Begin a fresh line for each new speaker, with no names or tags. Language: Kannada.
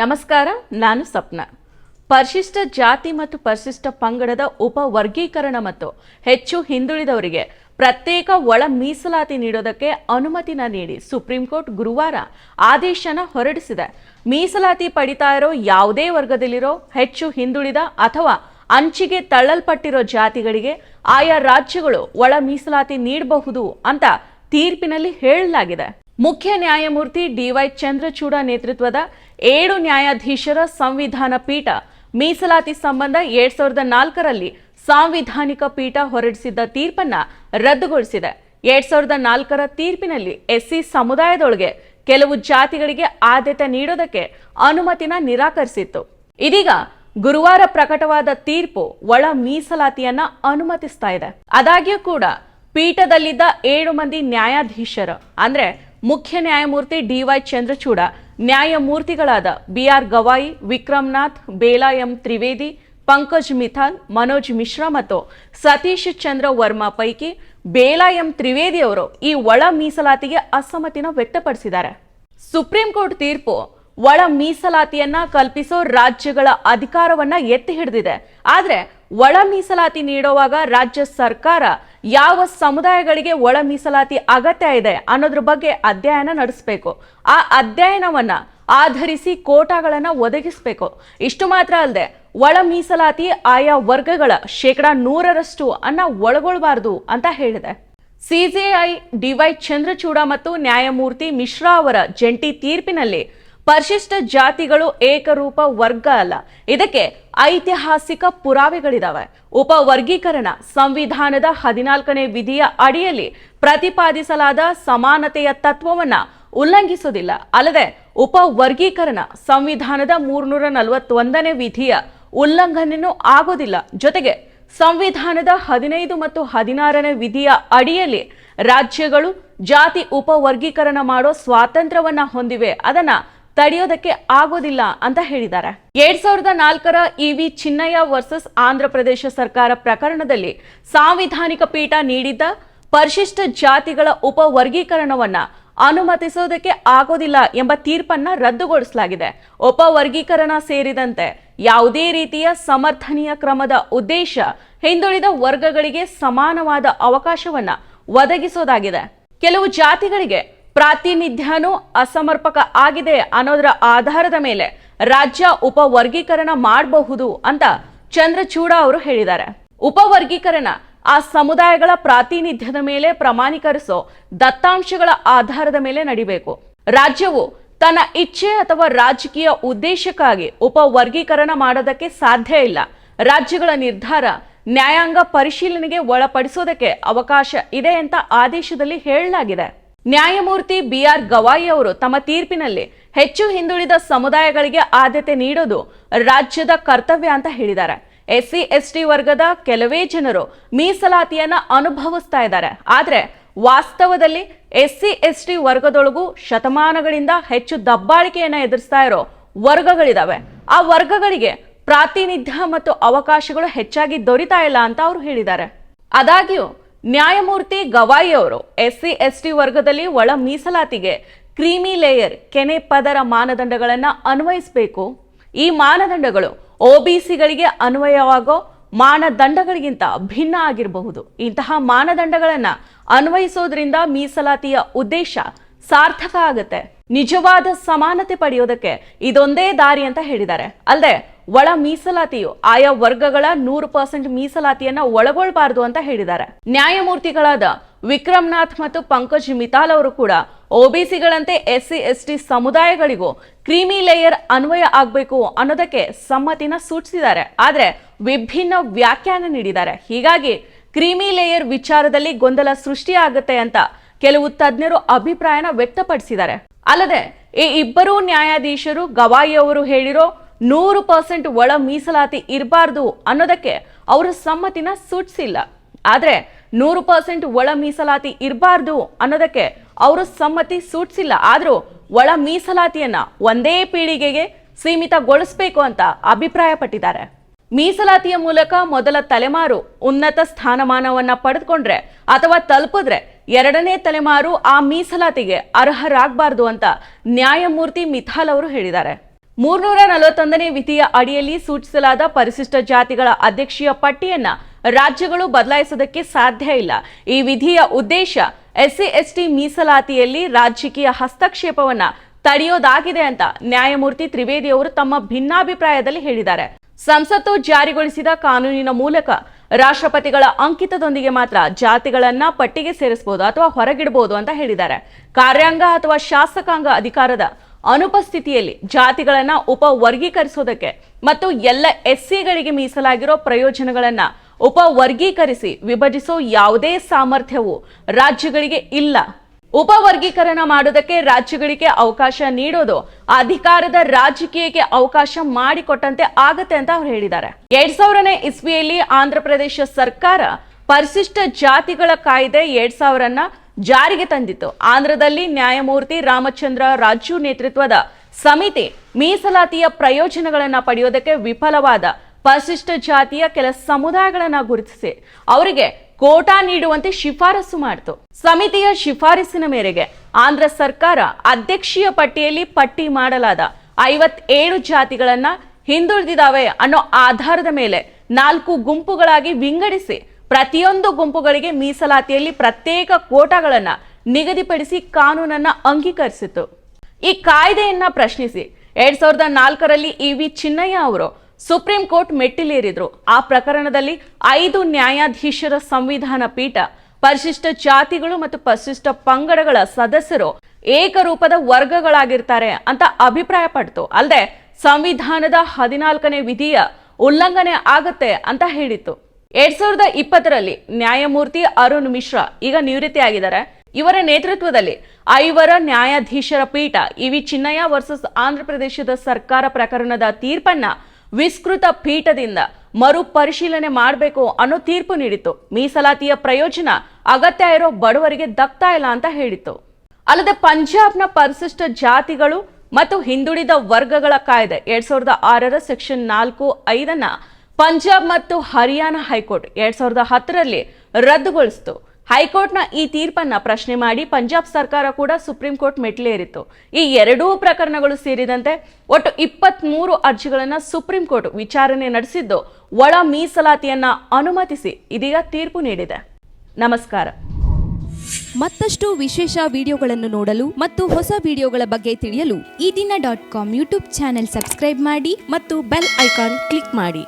ನಮಸ್ಕಾರ, ನಾನು ಸಪ್ನ. ಪರಿಶಿಷ್ಟ ಜಾತಿ ಮತ್ತು ಪರಿಶಿಷ್ಟ ಪಂಗಡದ ಉಪ ವರ್ಗೀಕರಣ ಮತ್ತು ಹೆಚ್ಚು ಹಿಂದುಳಿದವರಿಗೆ ಪ್ರತ್ಯೇಕ ಒಳ ಮೀಸಲಾತಿ ನೀಡೋದಕ್ಕೆ ಅನುಮತಿನ ನೀಡಿ ಸುಪ್ರೀಂ ಕೋರ್ಟ್ ಗುರುವಾರ ಆದೇಶನ ಹೊರಡಿಸಿದೆ. ಮೀಸಲಾತಿ ಪಡಿತಾ ಇರೋ ಯಾವುದೇ ವರ್ಗದಲ್ಲಿರೋ, ಹೆಚ್ಚು ಹಿಂದುಳಿದ ಅಥವಾ ಅಂಚಿಗೆ ತಳ್ಳಲ್ಪಟ್ಟಿರೋ ಜಾತಿಗಳಿಗೆ ಆಯಾ ರಾಜ್ಯಗಳು ಒಳ ಮೀಸಲಾತಿ ನೀಡಬಹುದು ಅಂತ ತೀರ್ಪಿನಲ್ಲಿ ಹೇಳಲಾಗಿದೆ. ಮುಖ್ಯ ನ್ಯಾಯಮೂರ್ತಿ ಡಿವೈ ಚಂದ್ರಚೂಡ ನೇತೃತ್ವದ ಏಳು ನ್ಯಾಯಾಧೀಶರ ಸಂವಿಧಾನ ಪೀಠ ಮೀಸಲಾತಿ ಸಂಬಂಧ ಎರಡ್ ಸಾವಿರದ ನಾಲ್ಕರಲ್ಲಿ ಸಾಂವಿಧಾನಿಕ ಪೀಠ ಹೊರಡಿಸಿದ್ದ ತೀರ್ಪನ್ನ ರದ್ದುಗೊಳಿಸಿದೆ. ಎರಡ್ ಸಾವಿರದ ನಾಲ್ಕರ ತೀರ್ಪಿನಲ್ಲಿ ಎಸ್ಸಿ ಸಮುದಾಯದೊಳಗೆ ಕೆಲವು ಜಾತಿಗಳಿಗೆ ಆದ್ಯತೆ ನೀಡೋದಕ್ಕೆ ಅನುಮತಿನ ನಿರಾಕರಿಸಿತ್ತು. ಇದೀಗ ಗುರುವಾರ ಪ್ರಕಟವಾದ ತೀರ್ಪು ಒಳ ಮೀಸಲಾತಿಯನ್ನ ಅನುಮತಿಸ್ತಾ ಇದೆ. ಆದಾಗ್ಯೂ ಕೂಡ ಪೀಠದಲ್ಲಿದ್ದ ಏಳು ಮಂದಿ ನ್ಯಾಯಾಧೀಶರು, ಅಂದ್ರೆ ಮುಖ್ಯ ನ್ಯಾಯಮೂರ್ತಿ ಡಿವೈ ಚಂದ್ರಚೂಡ, ನ್ಯಾಯಮೂರ್ತಿಗಳಾದ ಬಿಆರ್ ಗವಾಯಿ, ವಿಕ್ರಮ್ನಾಥ್, ಬೇಲಾ ಎಂ. ತ್ರಿವೇದಿ, ಪಂಕಜ್ ಮಿಥಾಲ್, ಮನೋಜ್ ಮಿಶ್ರಾ ಮತ್ತು ಸತೀಶ್ ಚಂದ್ರ ವರ್ಮಾ ಪೈಕಿ ಬೇಲಾ ಎಂ. ತ್ರಿವೇದಿ ಅವರು ಈ ಒಳ ಮೀಸಲಾತಿಗೆ ಅಸಮ್ಮತಿನ ವ್ಯಕ್ತಪಡಿಸಿದ್ದಾರೆ. ಸುಪ್ರೀಂ ಕೋರ್ಟ್ ತೀರ್ಪು ಒಳ ಮೀಸಲಾತಿಯನ್ನ ಕಲ್ಪಿಸೋ ರಾಜ್ಯಗಳ ಅಧಿಕಾರವನ್ನ ಎತ್ತಿ ಹಿಡಿದಿದೆ. ಆದರೆ ಒಳ ಮೀಸಲಾತಿ ನೀಡುವಾಗ ರಾಜ್ಯ ಸರ್ಕಾರ ಯಾವ ಸಮುದಾಯಗಳಿಗೆ ಒಳ ಮೀಸಲಾತಿ ಅಗತ್ಯ ಇದೆ ಅನ್ನೋದ್ರ ಬಗ್ಗೆ ಅಧ್ಯಯನ ನಡೆಸಬೇಕು. ಆ ಅಧ್ಯಯನವನ್ನ ಆಧರಿಸಿ ಕೋಟಾಗಳನ್ನು ಒದಗಿಸಬೇಕು. ಇಷ್ಟು ಮಾತ್ರ ಅಲ್ಲದೆ ಒಳ ಮೀಸಲಾತಿ ಆಯಾ ವರ್ಗಗಳ ಶೇಕಡಾ ನೂರರಷ್ಟು ಅನ್ನ ಒಳಗೊಳ್ಬಾರ್ದು ಅಂತ ಹೇಳಿದೆ. ಸಿಜೆಐ ಡಿವೈ ಚಂದ್ರಚೂಡ ಮತ್ತು ನ್ಯಾಯಮೂರ್ತಿ ಮಿಶ್ರಾ ಅವರ ಜಂಟಿ ತೀರ್ಪಿನಲ್ಲಿ ಪರಿಶಿಷ್ಟ ಜಾತಿಗಳು ಏಕರೂಪ ವರ್ಗ ಅಲ್ಲ. ಇದಕ್ಕೆ ಐತಿಹಾಸಿಕ ಪುರಾವೆಗಳಿದಾವೆ. ಉಪವರ್ಗೀಕರಣ ಸಂವಿಧಾನದ ಹದಿನಾಲ್ಕನೇ ವಿಧಿಯ ಅಡಿಯಲ್ಲಿ ಪ್ರತಿಪಾದಿಸಲಾದ ಸಮಾನತೆಯ ತತ್ವವನ್ನ ಉಲ್ಲಂಘಿಸುವುದಿಲ್ಲ ಅಲ್ಲದೆ ಉಪವರ್ಗೀಕರಣ ಸಂವಿಧಾನದ ಮೂರ್ನೂರ ನಲವತ್ತೊಂದನೇ ವಿಧಿಯ ಉಲ್ಲಂಘನೆಯೂ ಆಗೋದಿಲ್ಲ. ಜೊತೆಗೆ ಸಂವಿಧಾನದ ಹದಿನೈದು ಮತ್ತು ಹದಿನಾರನೇ ವಿಧಿಯ ಅಡಿಯಲ್ಲಿ ರಾಜ್ಯಗಳು ಜಾತಿ ಉಪವರ್ಗೀಕರಣ ಮಾಡೋ ಸ್ವಾತಂತ್ರ್ಯವನ್ನ ಹೊಂದಿವೆ. ಅದನ್ನ ತಡೆಯೋದಕ್ಕೆ ಆಗೋದಿಲ್ಲ ಅಂತ ಹೇಳಿದ್ದಾರೆ. ಎರಡ್ ಸಾವಿರದ ನಾಲ್ಕರ ಇವಿ ಚಿನ್ನಯ್ಯ ವರ್ಸಸ್ ಆಂಧ್ರ ಪ್ರದೇಶ ಸರ್ಕಾರ ಪ್ರಕರಣದಲ್ಲಿ ಸಾಂವಿಧಾನಿಕ ಪೀಠ ನೀಡಿದ್ದ ಪರಿಶಿಷ್ಟ ಜಾತಿಗಳ ಉಪವರ್ಗೀಕರಣವನ್ನ ಅನುಮತಿಸೋದಕ್ಕೆ ಆಗೋದಿಲ್ಲ ಎಂಬ ತೀರ್ಪನ್ನ ರದ್ದುಗೊಳಿಸಲಾಗಿದೆ. ಉಪವರ್ಗೀಕರಣ ಸೇರಿದಂತೆ ಯಾವುದೇ ರೀತಿಯ ಸಮರ್ಥನೀಯ ಕ್ರಮದ ಉದ್ದೇಶ ಹಿಂದುಳಿದ ವರ್ಗಗಳಿಗೆ ಸಮಾನವಾದ ಅವಕಾಶವನ್ನ ಒದಗಿಸೋದಾಗಿದೆ. ಕೆಲವು ಜಾತಿಗಳಿಗೆ ಪ್ರಾತಿನಿಧ್ಯನೂ ಅಸಮರ್ಪಕ ಆಗಿದೆ ಅನ್ನೋದರ ಆಧಾರದ ಮೇಲೆ ರಾಜ್ಯ ಉಪವರ್ಗೀಕರಣ ಮಾಡಬಹುದು ಅಂತ ಚಂದ್ರಚೂಡ ಅವರು ಹೇಳಿದ್ದಾರೆ. ಉಪವರ್ಗೀಕರಣ ಆ ಸಮುದಾಯಗಳ ಪ್ರಾತಿನಿಧ್ಯದ ಮೇಲೆ ಪ್ರಮಾಣೀಕರಿಸೋ ದತ್ತಾಂಶಗಳ ಆಧಾರದ ಮೇಲೆ ನಡಿಬೇಕು. ರಾಜ್ಯವು ತನ್ನ ಇಚ್ಛೆ ಅಥವಾ ರಾಜಕೀಯ ಉದ್ದೇಶಕ್ಕಾಗಿ ಉಪವರ್ಗೀಕರಣ ಮಾಡೋದಕ್ಕೆ ಸಾಧ್ಯ ಇಲ್ಲ. ರಾಜ್ಯಗಳ ನಿರ್ಧಾರ ನ್ಯಾಯಾಂಗ ಪರಿಶೀಲನೆಗೆ ಒಳಪಡಿಸೋದಕ್ಕೆ ಅವಕಾಶ ಇದೆ ಅಂತ ಆದೇಶದಲ್ಲಿ ಹೇಳಲಾಗಿದೆ. ನ್ಯಾಯಮೂರ್ತಿ ಬಿಆರ್ ಗವಾಯಿ ಅವರು ತಮ್ಮ ತೀರ್ಪಿನಲ್ಲಿ ಹೆಚ್ಚು ಹಿಂದುಳಿದ ಸಮುದಾಯಗಳಿಗೆ ಆದ್ಯತೆ ನೀಡೋದು ರಾಜ್ಯದ ಕರ್ತವ್ಯ ಅಂತ ಹೇಳಿದ್ದಾರೆ. ಎಸ್ಸಿ, ಎಸ್ಟಿ ವರ್ಗದ ಕೆಲವೇ ಜನರು ಮೀಸಲಾತಿಯನ್ನ ಅನುಭವಿಸ್ತಾ ಇದ್ದಾರೆ. ಆದರೆ ವಾಸ್ತವದಲ್ಲಿ ಎಸ್ಸಿ, ಎಸ್ಟಿ ವರ್ಗದೊಳಗೂ ಶತಮಾನಗಳಿಂದ ಹೆಚ್ಚು ದಬ್ಬಾಳಿಕೆಯನ್ನ ಎದುರಿಸ್ತಾ ಇರೋ ವರ್ಗಗಳಿದಾವೆ. ಆ ವರ್ಗಗಳಿಗೆ ಪ್ರಾತಿನಿಧ್ಯ ಮತ್ತು ಅವಕಾಶಗಳು ಹೆಚ್ಚಾಗಿ ದೊರೀತಾ ಇಲ್ಲ ಅಂತ ಅವರು ಹೇಳಿದ್ದಾರೆ. ಆದಾಗ್ಯೂ ನ್ಯಾಯಮೂರ್ತಿ ಗವಾಯಿ ಅವರು ಎಸ್ಸಿ, ಎಸ್ಟಿ ವರ್ಗದಲ್ಲಿ ಒಳ ಮೀಸಲಾತಿಗೆ ಕ್ರೀಮಿ ಲೇಯರ್, ಕೆನೆ ಪದರ ಮಾನದಂಡಗಳನ್ನು ಅನ್ವಯಿಸಬೇಕು. ಈ ಮಾನದಂಡಗಳು ಒಬಿಸಿಗಳಿಗೆ ಅನ್ವಯವಾಗೋ ಮಾನದಂಡಗಳಿಗಿಂತ ಭಿನ್ನ ಆಗಿರಬಹುದು. ಇಂತಹ ಮಾನದಂಡಗಳನ್ನು ಅನ್ವಯಿಸೋದ್ರಿಂದ ಮೀಸಲಾತಿಯ ಉದ್ದೇಶ ಸಾರ್ಥಕ ಆಗುತ್ತೆ. ನಿಜವಾದ ಸಮಾನತೆ ಪಡೆಯೋದಕ್ಕೆ ಇದೊಂದೇ ದಾರಿ ಅಂತ ಹೇಳಿದ್ದಾರೆ. ಅಲ್ಲದೆ ಒಳ ಮೀಸಲಾತಿಯು ಆಯಾ ವರ್ಗಗಳ ನೂರು ಪರ್ಸೆಂಟ್ ಮೀಸಲಾತಿಯನ್ನ ಒಳಗೊಳ್ಬಾರ್ದು ಅಂತ ಹೇಳಿದ್ದಾರೆ. ನ್ಯಾಯಮೂರ್ತಿಗಳಾದ ವಿಕ್ರಮ್ನಾಥ್ ಮತ್ತು ಪಂಕಜ್ ಮಿತಾಲ್ ಅವರು ಕೂಡ ಒಬಿಸಿಗಳಂತೆ ಎಸ್ಸಿ, ಎಸ್ಟಿ ಸಮುದಾಯಗಳಿಗೂ ಕ್ರೀಮಿ ಲೇಯರ್ ಅನ್ವಯ ಆಗಬೇಕು ಅನ್ನೋದಕ್ಕೆ ಸಮ್ಮತಿನ ಸೂಚಿಸಿದ್ದಾರೆ. ಆದರೆ ವಿಭಿನ್ನ ವ್ಯಾಖ್ಯಾನ ನೀಡಿದ್ದಾರೆ. ಹೀಗಾಗಿ ಕ್ರೀಮಿ ಲೇಯರ್ ವಿಚಾರದಲ್ಲಿ ಗೊಂದಲ ಸೃಷ್ಟಿಯಾಗುತ್ತೆ ಅಂತ ಕೆಲವು ತಜ್ಞರು ಅಭಿಪ್ರಾಯನ ವ್ಯಕ್ತಪಡಿಸಿದ್ದಾರೆ. ಅಲ್ಲದೆ ಈ ಇಬ್ಬರೂ ನ್ಯಾಯಾಧೀಶರು ಗವಾಯಿ ಅವರು ಹೇಳಿರೋ ನೂರು ಪರ್ಸೆಂಟ್ ಒಳ ಮೀಸಲಾತಿ ಇರಬಾರ್ದು ಅನ್ನೋದಕ್ಕೆ ಅವರು ಸಮ್ಮತಿನ ಸೂಚಿಸಿಲ್ಲ. ಆದರೆ ನೂರು ಪರ್ಸೆಂಟ್ ಒಳ ಮೀಸಲಾತಿ ಇರಬಾರ್ದು ಅನ್ನೋದಕ್ಕೆ ಅವರು ಸಮ್ಮತಿ ಸೂಚಿಸಿಲ್ಲ. ಆದರೂ ಒಳ ಮೀಸಲಾತಿಯನ್ನ ಒಂದೇ ಪೀಳಿಗೆಗೆ ಸೀಮಿತಗೊಳಿಸಬೇಕು ಅಂತ ಅಭಿಪ್ರಾಯಪಟ್ಟಿದ್ದಾರೆ. ಮೀಸಲಾತಿಯ ಮೂಲಕ ಮೊದಲ ತಲೆಮಾರು ಉನ್ನತ ಸ್ಥಾನಮಾನವನ್ನ ಪಡೆದುಕೊಂಡ್ರೆ ಅಥವಾ ತಲುಪಿದ್ರೆ ಎರಡನೇ ತಲೆಮಾರು ಆ ಮೀಸಲಾತಿಗೆ ಅರ್ಹರಾಗಬಾರ್ದು ಅಂತ ನ್ಯಾಯಮೂರ್ತಿ ಮಿಥಾಲ್ ಅವರು ಹೇಳಿದ್ದಾರೆ. ಮೂರ್ನೂರ ನಲವತ್ತೊಂದನೇ ವಿಧಿಯ ಅಡಿಯಲ್ಲಿ ಸೂಚಿಸಲಾದ ಪರಿಶಿಷ್ಟ ಜಾತಿಗಳ ಅಧ್ಯಕ್ಷೀಯ ಪಟ್ಟಿಯನ್ನ ರಾಜ್ಯಗಳು ಬದಲಾಯಿಸೋದಕ್ಕೆ ಸಾಧ್ಯ ಇಲ್ಲ. ಈ ವಿಧಿಯ ಉದ್ದೇಶ ಎಸ್ಸಿ ಎಸ್ಟಿ ಮೀಸಲಾತಿಯಲ್ಲಿ ರಾಜಕೀಯ ಹಸ್ತಕ್ಷೇಪವನ್ನ ತಡೆಯೋದಾಗಿದೆ ಅಂತ ನ್ಯಾಯಮೂರ್ತಿ ತ್ರಿವೇದಿ ಅವರು ತಮ್ಮ ಭಿನ್ನಾಭಿಪ್ರಾಯದಲ್ಲಿ ಹೇಳಿದ್ದಾರೆ. ಸಂಸತ್ತು ಜಾರಿಗೊಳಿಸಿದ ಕಾನೂನಿನ ಮೂಲಕ ರಾಷ್ಟ್ರಪತಿಗಳ ಅಂಕಿತದೊಂದಿಗೆ ಮಾತ್ರ ಜಾತಿಗಳನ್ನ ಪಟ್ಟಿಗೆ ಸೇರಿಸಬಹುದು ಅಥವಾ ಹೊರಗಿಡಬಹುದು ಅಂತ ಹೇಳಿದ್ದಾರೆ. ಕಾರ್ಯಾಂಗ ಅಥವಾ ಶಾಸಕಾಂಗ ಅಧಿಕಾರದ ಅನುಪಸ್ಥಿತಿಯಲ್ಲಿ ಜಾತಿಗಳನ್ನ ಉಪ ವರ್ಗೀಕರಿಸೋದಕ್ಕೆ ಮತ್ತು ಎಲ್ಲ ಎಸ್ಸಿಗಳಿಗೆ ಮೀಸಲಾಗಿರೋ ಪ್ರಯೋಜನಗಳನ್ನ ಉಪ ವರ್ಗೀಕರಿಸಿ ವಿಭಜಿಸೋ ಯಾವುದೇ ಸಾಮರ್ಥ್ಯವು ರಾಜ್ಯಗಳಿಗೆ ಇಲ್ಲ. ಉಪವರ್ಗೀಕರಣ ಮಾಡೋದಕ್ಕೆ ರಾಜ್ಯಗಳಿಗೆ ಅವಕಾಶ ನೀಡೋದು ಅಧಿಕಾರದ ರಾಜಕೀಯಕ್ಕೆ ಅವಕಾಶ ಮಾಡಿಕೊಟ್ಟಂತೆ ಆಗತ್ತೆ ಅಂತ ಅವ್ರು ಹೇಳಿದ್ದಾರೆ. ಎರಡ್ ಸಾವಿರನೇ ಇಸ್ವಿಯಲ್ಲಿ ಆಂಧ್ರ ಪ್ರದೇಶ ಸರ್ಕಾರ ಪರಿಶಿಷ್ಟ ಜಾತಿಗಳ ಕಾಯ್ದೆ ಎರಡ್ ಸಾವಿರನ್ನ ಜಾರಿಗೆ ತಂದಿತ್ತು. ಆಂಧ್ರದಲ್ಲಿ ನ್ಯಾಯಮೂರ್ತಿ ರಾಮಚಂದ್ರ ರಾಜು ನೇತೃತ್ವದ ಸಮಿತಿ ಮೀಸಲಾತಿಯ ಪ್ರಯೋಜನಗಳನ್ನು ಪಡೆಯೋದಕ್ಕೆ ವಿಫಲವಾದ ಪರಿಶಿಷ್ಟ ಜಾತಿಯ ಕೆಲ ಸಮುದಾಯಗಳನ್ನು ಗುರುತಿಸಿ. ಅವರಿಗೆ ಕೋಟಾ ನೀಡುವಂತೆ ಶಿಫಾರಸು ಮಾಡಿತು. ಸಮಿತಿಯ ಶಿಫಾರಸಿನ ಮೇರೆಗೆ ಆಂಧ್ರ ಸರ್ಕಾರ ಅಧ್ಯಕ್ಷೀಯ ಪಟ್ಟಿಯಲ್ಲಿ ಪಟ್ಟಿ ಮಾಡಲಾದ ಐವತ್ತೇಳು ಜಾತಿಗಳನ್ನ ಹಿಂದುಳಿದಿದ್ದಾವೆ ಅನ್ನೋ ಆಧಾರದ ಮೇಲೆ ನಾಲ್ಕು ಗುಂಪುಗಳಾಗಿ ವಿಂಗಡಿಸಿ ಪ್ರತಿಯೊಂದು ಗುಂಪುಗಳಿಗೆ ಮೀಸಲಾತಿಯಲ್ಲಿ ಪ್ರತ್ಯೇಕ ಕೋಟಾಗಳನ್ನು ನಿಗದಿಪಡಿಸಿ ಕಾನೂನನ್ನ ಅಂಗೀಕರಿಸಿತು ಈ ಕಾಯ್ದೆಯನ್ನ ಪ್ರಶ್ನಿಸಿ ಎರಡ್ ಸಾವಿರದ ನಾಲ್ಕರಲ್ಲಿ ಇ ವಿ ಚಿನ್ನಯ್ಯ ಅವರು ಸುಪ್ರೀಂ ಕೋರ್ಟ್ ಮೆಟ್ಟಿಲೇರಿದ್ರು. ಆ ಪ್ರಕರಣದಲ್ಲಿ ಐದು ನ್ಯಾಯಾಧೀಶರ ಸಂವಿಧಾನ ಪೀಠ, ಪರಿಶಿಷ್ಟ ಜಾತಿಗಳು ಮತ್ತು ಪರಿಶಿಷ್ಟ ಪಂಗಡಗಳ ಸದಸ್ಯರು ಏಕರೂಪದ ವರ್ಗಗಳಾಗಿರ್ತಾರೆ ಅಂತ ಅಭಿಪ್ರಾಯ ಪಡ್ತು ಅಲ್ಲದೆ ಸಂವಿಧಾನದ ಹದಿನಾಲ್ಕನೇ ವಿಧಿಯ ಉಲ್ಲಂಘನೆ ಆಗತ್ತೆ ಅಂತ ಹೇಳಿತ್ತು. ಎರಡ್ ಸಾವಿರದ ಇಪ್ಪತ್ತರಲ್ಲಿ ನ್ಯಾಯಮೂರ್ತಿ ಅರುಣ್ ಮಿಶ್ರಾ ಈಗ ನಿವೃತ್ತಿಯಾಗಿದ್ದಾರೆ. ಇವರ ನೇತೃತ್ವದಲ್ಲಿ ಐವರ ನ್ಯಾಯಾಧೀಶರ ಪೀಠ ಇವಿ ಚಿನ್ನಯ್ಯ ವರ್ಸಸ್ ಆಂಧ್ರಪ್ರದೇಶದ ಸರ್ಕಾರ ಪ್ರಕರಣದ ತೀರ್ಪನ್ನ ವಿಸ್ತೃತ ಪೀಠದಿಂದ ಮರು ಪರಿಶೀಲನೆ ಮಾಡಬೇಕು ಅನ್ನೋ ತೀರ್ಪು ನೀಡಿತ್ತು. ಮೀಸಲಾತಿಯ ಪ್ರಯೋಜನ ಅಗತ್ಯ ಇರೋ ಬಡವರಿಗೆ ದಕ್ತಾ ಇಲ್ಲ ಅಂತ ಹೇಳಿತ್ತು. ಅಲ್ಲದೆ ಪಂಜಾಬ್ನ ಪರಿಶಿಷ್ಟ ಜಾತಿಗಳು ಮತ್ತು ಹಿಂದುಳಿದ ವರ್ಗಗಳ ಕಾಯ್ದೆ ಎರಡ್ ಸಾವಿರದ ಆರರ ಸೆಕ್ಷನ್ ನಾಲ್ಕು ಐದನ್ನ ಪಂಜಾಬ್ ಮತ್ತು ಹರಿಯಾಣ ಹೈಕೋರ್ಟ್ ಎರಡ್ ಸಾವಿರದ ಹತ್ತರಲ್ಲಿ ರದ್ದುಗೊಳಿಸಿತು. ಹೈಕೋರ್ಟ್ನ ಈ ತೀರ್ಪನ್ನ ಪ್ರಶ್ನೆ ಮಾಡಿ ಪಂಜಾಬ್ ಸರ್ಕಾರ ಕೂಡ ಸುಪ್ರೀಂ ಕೋರ್ಟ್ ಮೆಟ್ಲೇರಿತ್ತು ಈ ಎರಡೂ ಪ್ರಕರಣಗಳು ಸೇರಿದಂತೆ ಒಟ್ಟು ಇಪ್ಪತ್ಮೂರು ಅರ್ಜಿಗಳನ್ನು ಸುಪ್ರೀಂ ಕೋರ್ಟ್ ವಿಚಾರಣೆ ನಡೆಸಿದ್ದು, ಒಳ ಮೀಸಲಾತಿಯನ್ನ ಅನುಮತಿಸಿ ಇದೀಗ ತೀರ್ಪು ನೀಡಿದೆ. ನಮಸ್ಕಾರ.
ಮತ್ತಷ್ಟು ವಿಶೇಷ ವಿಡಿಯೋಗಳನ್ನು ನೋಡಲು ಮತ್ತು ಹೊಸ ವಿಡಿಯೋಗಳ ಬಗ್ಗೆ ತಿಳಿಯಲು
Ee Dina dot com YouTube channel subscribe ಮಾಡಿ
ಮತ್ತು ಬೆಲ್ ಐಕಾನ್ ಕ್ಲಿಕ್ ಮಾಡಿ.